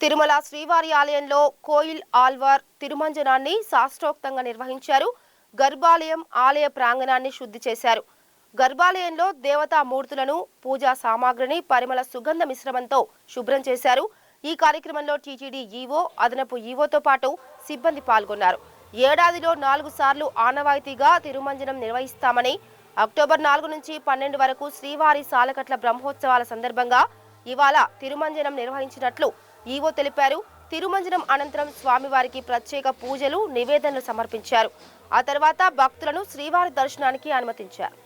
తిరుమల శ్రీవారి ఆలయంలో కోయిల్ ఆల్వార్ తిరుమంజనాన్ని శాస్త్రోక్తంగా నిర్వహించారు. గర్భాలయం ఆలయ ప్రాంగణాన్ని శుద్ధి చేశారు. గర్భాలయంలో దేవతా మూర్తులను పూజా సామాగ్రిని పరిమళ సుగంధ మిశ్రమంతో శుభ్రం చేశారు. ఈ కార్యక్రమంలో టీటీడీ ఈవో అదనపు ఈవోతో పాటు సిబ్బంది పాల్గొన్నారు. ఏడాదిలో నాలుగు సార్లు ఆనవాయితీగా తిరుమంజనం నిర్వహిస్తామని అక్టోబర్ నాలుగు నుంచి పన్నెండు వరకు శ్రీవారి సాలకట్ల బ్రహ్మోత్సవాల సందర్భంగా ఇవాళ తిరుమంజనం నిర్వహించినట్లు ఈవో తెలిపారు. తిరుమంజనం అనంతరం స్వామివారికి ప్రత్యేక పూజలు నివేదనలు సమర్పించారు. ఆ తర్వాత భక్తులను శ్రీవారి దర్శనానికి అనుమతించారు.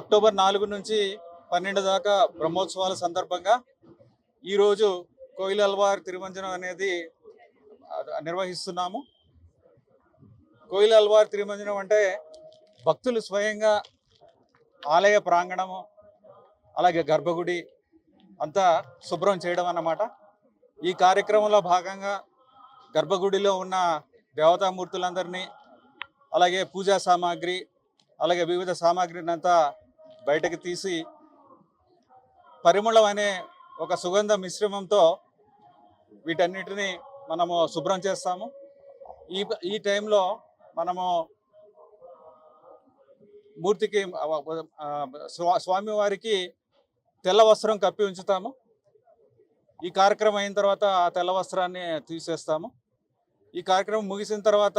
అక్టోబర్ నాలుగు నుంచి పన్నెండు దాకా బ్రహ్మోత్సవాల సందర్భంగా ఈరోజు కోయిలల్వార్ తిరుమంజనం అనేది నిర్వహిస్తున్నాము. కోయిల్ అల్వార్ తిరుమంజనం అంటే భక్తులు స్వయంగా ఆలయ ప్రాంగణము అలాగే గర్భగుడి అంతా శుభ్రం చేయడం అన్నమాట. ఈ కార్యక్రమంలో భాగంగా గర్భగుడిలో ఉన్న దేవతామూర్తులందరినీ అలాగే పూజా సామాగ్రి అలాగే వివిధ సామాగ్రిని అంతా బయటకు తీసి పరిమళం అనే ఒక సుగంధ మిశ్రమంతో వీటన్నిటిని మనము శుభ్రం చేస్తాము. ఈ ఈ టైంలో మనము మూర్తికి స్వామివారికి తెల్ల వస్త్రం కప్పి ఉంచుతాము. ఈ కార్యక్రమం అయిన తర్వాత ఆ తెల్ల వస్త్రాన్ని తీసేస్తాము. ఈ కార్యక్రమం ముగిసిన తర్వాత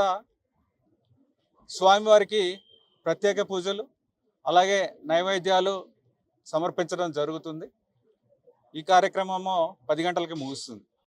స్వామివారికి ప్రత్యేక పూజలు అలాగే నైవేద్యాలు సమర్పించడం జరుగుతుంది. ఈ కార్యక్రమము పది గంటలకి ముగుస్తుంది.